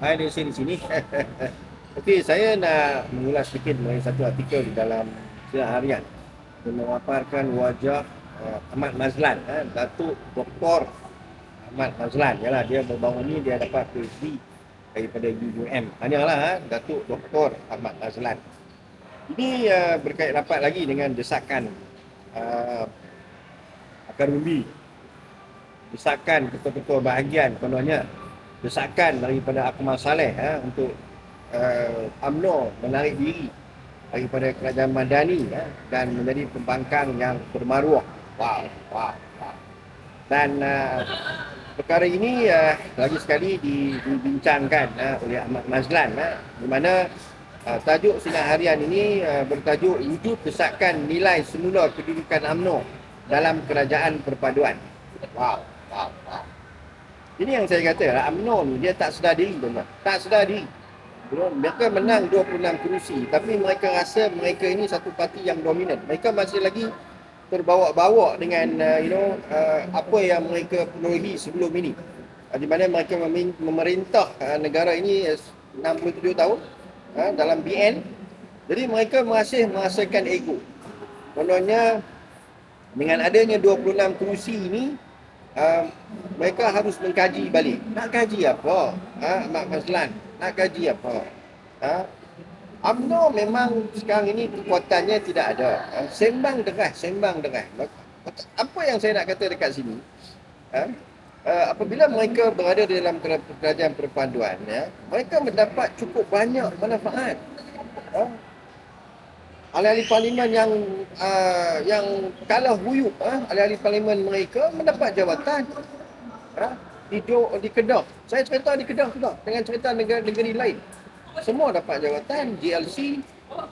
Hai Desi di sini. Okey, saya nak mengulas sedikit mengenai satu artikel di dalam Sinar Harian yang memaparkan wajah uh, Ahmad Mazlan, eh, Datuk Dr. Ahmad Mazlan. Yalah, dia baru ni dia dapat PhD daripada UUM. Hanyalah eh, Datuk Dr. Ahmad Mazlan. Ini uh, berkait rapat lagi dengan desakan uh, akar umbi. Desakan ketua-ketua bahagian kononnya desakan daripada Akmal Saleh ha, untuk uh, UMNO menarik diri daripada kerajaan Madani ha, dan menjadi pembangkang yang bermaruah. Wow, wow, wow. Dan uh, perkara ini uh, lagi sekali dibincangkan uh, oleh Ahmad Mazlan uh, di mana uh, tajuk sinar harian ini uh, bertajuk wujud desakan nilai semula kedudukan UMNO dalam kerajaan perpaduan. Wow, wow, wow. Ini yang saya kata UMNO ni dia tak sedar diri tuan Tak sedar diri. Mereka menang 26 kerusi tapi mereka rasa mereka ini satu parti yang dominan. Mereka masih lagi terbawa-bawa dengan uh, you know uh, apa yang mereka penuhi sebelum ini. Uh, di mana mereka memerintah uh, negara ini 67 tahun uh, dalam BN. Jadi mereka masih merasakan ego. Kononnya dengan adanya 26 kerusi ini uh, mereka harus mengkaji balik. Nak kaji apa? Ha, Mak Mazlan, nak kaji apa? Ha? UMNO memang sekarang ini kekuatannya tidak ada. Ha? Sembang deras, sembang deras. Apa yang saya nak kata dekat sini? Ha? Uh, apabila mereka berada di dalam kerajaan perpaduan, ya, mereka mendapat cukup banyak manfaat. Ha? ahli-ahli parlimen yang uh, yang kalah huyuk uh, ahli-ahli parlimen mereka mendapat jawatan uh, di di Kedah. Saya cerita di Kedah juga dengan cerita negara-negara lain. Semua dapat jawatan GLC,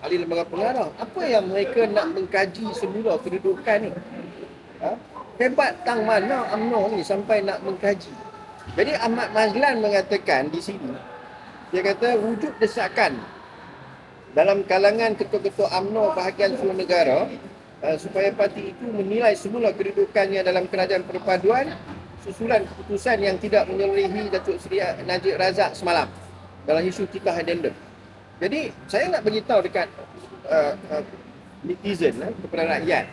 ahli lembaga pengarah. Apa yang mereka nak mengkaji semula kedudukan ni? Ha? Hebat tang mana UMNO ni sampai nak mengkaji. Jadi Ahmad Mazlan mengatakan di sini, dia kata wujud desakan dalam kalangan ketua-ketua UMNO bahagian seluruh negara uh, supaya parti itu menilai semula kedudukannya dalam kerajaan perpaduan susulan keputusan yang tidak menyelerihi Datuk Seri Najib Razak semalam dalam isu tikah addendum. Jadi saya nak beritahu dekat uh, uh, netizen uh, kepada rakyat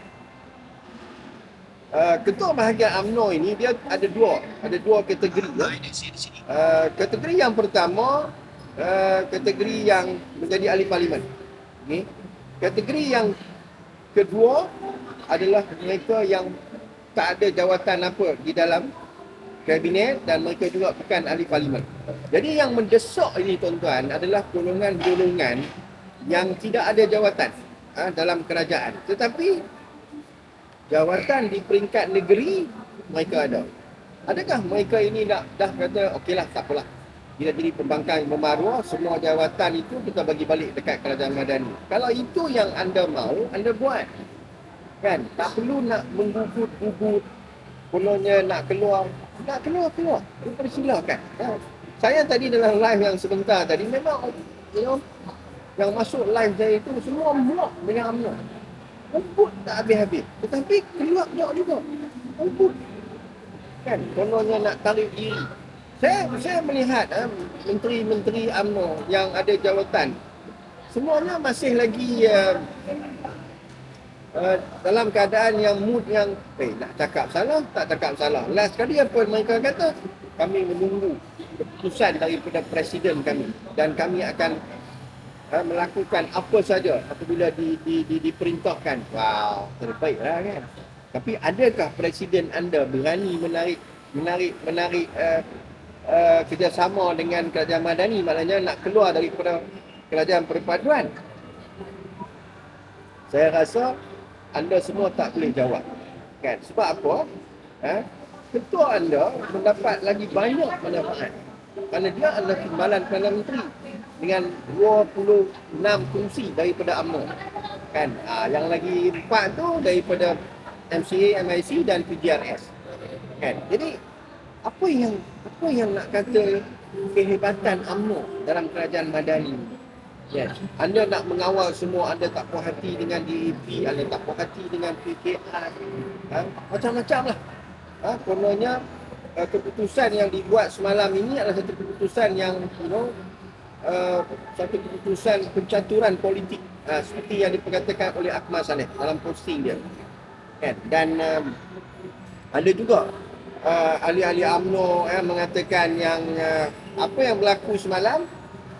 Uh, ketua bahagian UMNO ini dia ada dua ada dua kategori uh, kategori yang pertama uh, kategori yang menjadi ahli parlimen. Ni. Kategori yang kedua adalah mereka yang tak ada jawatan apa di dalam kabinet dan mereka juga bukan ahli parlimen. Jadi yang mendesak ini tuan-tuan adalah golongan-golongan yang tidak ada jawatan uh, dalam kerajaan. Tetapi jawatan di peringkat negeri mereka ada. Adakah mereka ini dah, dah kata okeylah tak apalah bila jadi pembangkang memaruah semua jawatan itu kita bagi balik dekat kerajaan madani kalau itu yang anda mau anda buat kan? Tak perlu nak menggugut-gugut kononnya nak keluar. Nak keluar keluar. Dipersilakan ya. saya tadi dalam live yang sebentar tadi memang you know yang masuk live saya itu semua muak dengan UMNO Umput tak habis-habis. Tetapi keluar juga. Umput Kan? Kononnya nak tarik diri. Saya saya melihat uh, menteri-menteri UMNO yang ada jawatan. Semuanya masih lagi uh, uh, dalam keadaan yang mood yang eh nak cakap salah tak cakap salah. Last sekali apa mereka kata kami menunggu keputusan daripada presiden kami. Dan kami akan uh, melakukan apa saja apabila di, di, di, diperintahkan. Wow terbaiklah kan? Tapi adakah presiden anda berani menarik menarik menarik uh, uh, kerjasama dengan kerajaan madani? Maknanya nak keluar daripada kerajaan perpaduan? Saya rasa anda semua tak boleh jawab. Kan? Sebab apa? Ha? ketua anda mendapat lagi banyak manfaat kerana dia adalah timbalan Perdana Menteri dengan 26 kursi daripada UMNO kan? Ha, yang lagi empat tu daripada MCA, MIC dan PGRS kan? Jadi apa yang apa yang nak kata kehebatan UMNO dalam kerajaan Madani Yes. Anda nak mengawal semua, anda tak puas hati dengan DAP, anda tak puas hati dengan PKR. Ha? Macam-macam lah. Ha? Kononnya, uh, keputusan yang dibuat semalam ini adalah satu keputusan yang you know uh, satu keputusan pencaturan politik uh, seperti yang diperkatakan oleh Akmal Saleh dalam posting dia. Kan? Dan um, ada juga uh, ahli-ahli UMNO eh, mengatakan yang uh, apa yang berlaku semalam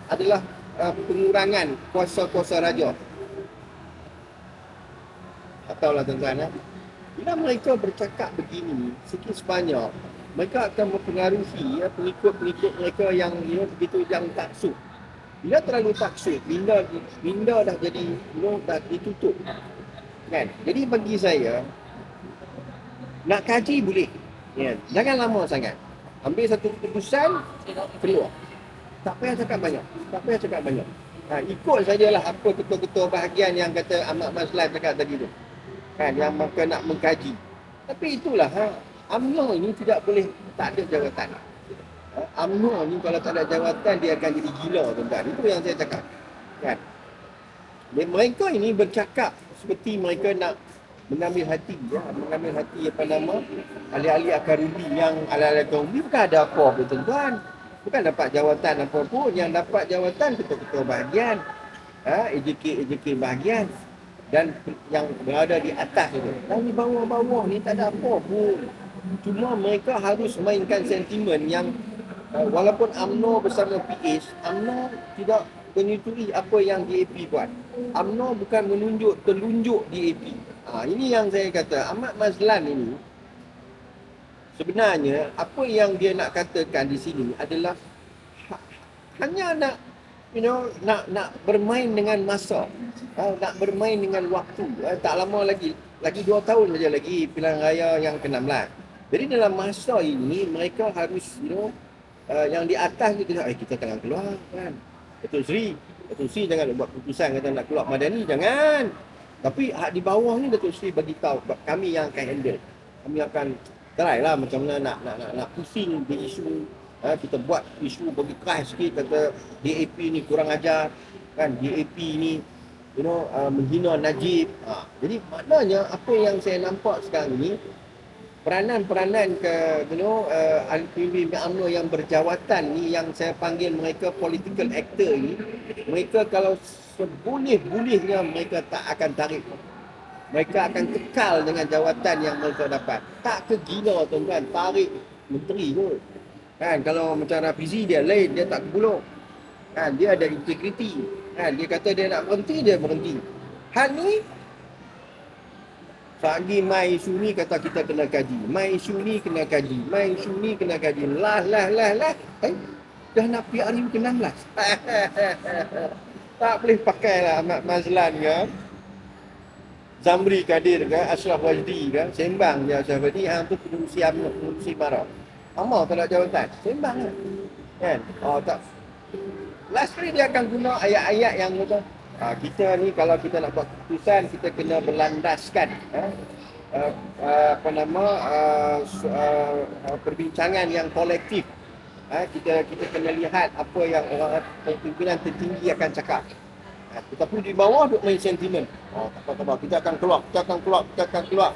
adalah uh, pengurangan kuasa-kuasa raja. Tak tahulah tuan-tuan eh. Bila mereka bercakap begini, sikit sebanyak, mereka akan mempengaruhi ya, pengikut-pengikut mereka yang you know, begitu yang taksub. Bila terlalu taksub, minda, minda dah jadi, you know, dah ditutup. Kan? Jadi bagi saya, nak kaji boleh. Ya. Jangan lama sangat. Ambil satu keputusan, keluar. Tak payah cakap banyak. Tak payah cakap banyak. Ha, ikut sajalah apa ketua-ketua bahagian yang kata Ahmad Maslan cakap tadi tu. Kan, yang mereka nak mengkaji. Tapi itulah, ha, UMNO ini tidak boleh tak ada jawatan. Ha, UMNO ni kalau tak ada jawatan, dia akan jadi gila tuan-tuan. Itu yang saya cakap. Kan? Dan mereka ini bercakap seperti mereka nak mengambil hati ya, mengambil hati apa nama ahli-ahli akarudi yang ala-ala kaum ni bukan ada apa pun tuan bukan dapat jawatan apa pun yang dapat jawatan ketua-ketua bahagian. Ha, AJK-AJK bahagian. Dan yang berada di atas itu. Dan di bawah-bawah ni tak ada apa pun. Cuma mereka harus mainkan sentimen yang uh, walaupun UMNO bersama PH UMNO tidak menyetujui apa yang DAP buat. UMNO bukan menunjuk telunjuk DAP Ha, ini yang saya kata, Ahmad Mazlan ini sebenarnya apa yang dia nak katakan di sini adalah ha, hanya nak you know nak nak bermain dengan masa. Ha, nak bermain dengan waktu. Ha, tak lama lagi, lagi dua tahun saja lagi pilihan raya yang ke-16. Jadi dalam masa ini mereka harus you know uh, yang di atas kita eh kita tengah keluar kan. Datuk Sri, Datuk Sri jangan buat keputusan kata nak keluar Madani, jangan. Tapi hak di bawah ni Datuk Sri bagi tahu kami yang akan handle. Kami akan try lah macam mana nak nak nak, nak pusing di isu ha, kita buat isu bagi keras sikit kata DAP ni kurang ajar kan DAP ni you know uh, menghina Najib. Ha, jadi maknanya apa yang saya nampak sekarang ni peranan-peranan ke you know uh, ahli UMNO yang berjawatan ni yang saya panggil mereka political actor ni mereka kalau seboleh-bolehnya mereka tak akan tarik. Mereka akan kekal dengan jawatan yang mereka dapat. Tak ke gila tuan-tuan, tarik menteri tu. Kan kalau macam Rafizi dia lain, dia tak kebuluk. Kan dia ada integriti. Kan dia kata dia nak berhenti, dia berhenti. Hal ni Sagi mai isu ni kata kita kena kaji. Mai isu ni kena kaji. Mai isu ni kena kaji. Lah lah lah lah. Eh, dah nak PRU ke-16. tak boleh pakai lah Ahmad Mazlan ke Zamri Kadir ke Ashraf Wajdi ke sembang je Ashraf Wajdi hang tu pengurusi UMNO pengurusi marah Amal tak ada jawatan sembang lah kan? Oh tak. Last dia akan guna ayat-ayat yang macam ha, kita ni kalau kita nak buat keputusan kita kena berlandaskan eh? Uh, uh, apa nama uh, uh, uh, perbincangan yang kolektif. Ha, kita kita kena lihat apa yang orang pimpinan tertinggi akan cakap. Ha, tetapi di bawah duk main sentimen. Oh, tak apa-apa, kita akan keluar, kita akan keluar, kita akan keluar.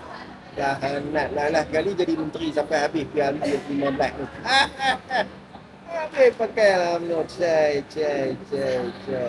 Ya, nak lah, lah kali jadi menteri sampai habis PRU 15 ni. Habis pakai lah menurut saya, cai, cai, cai.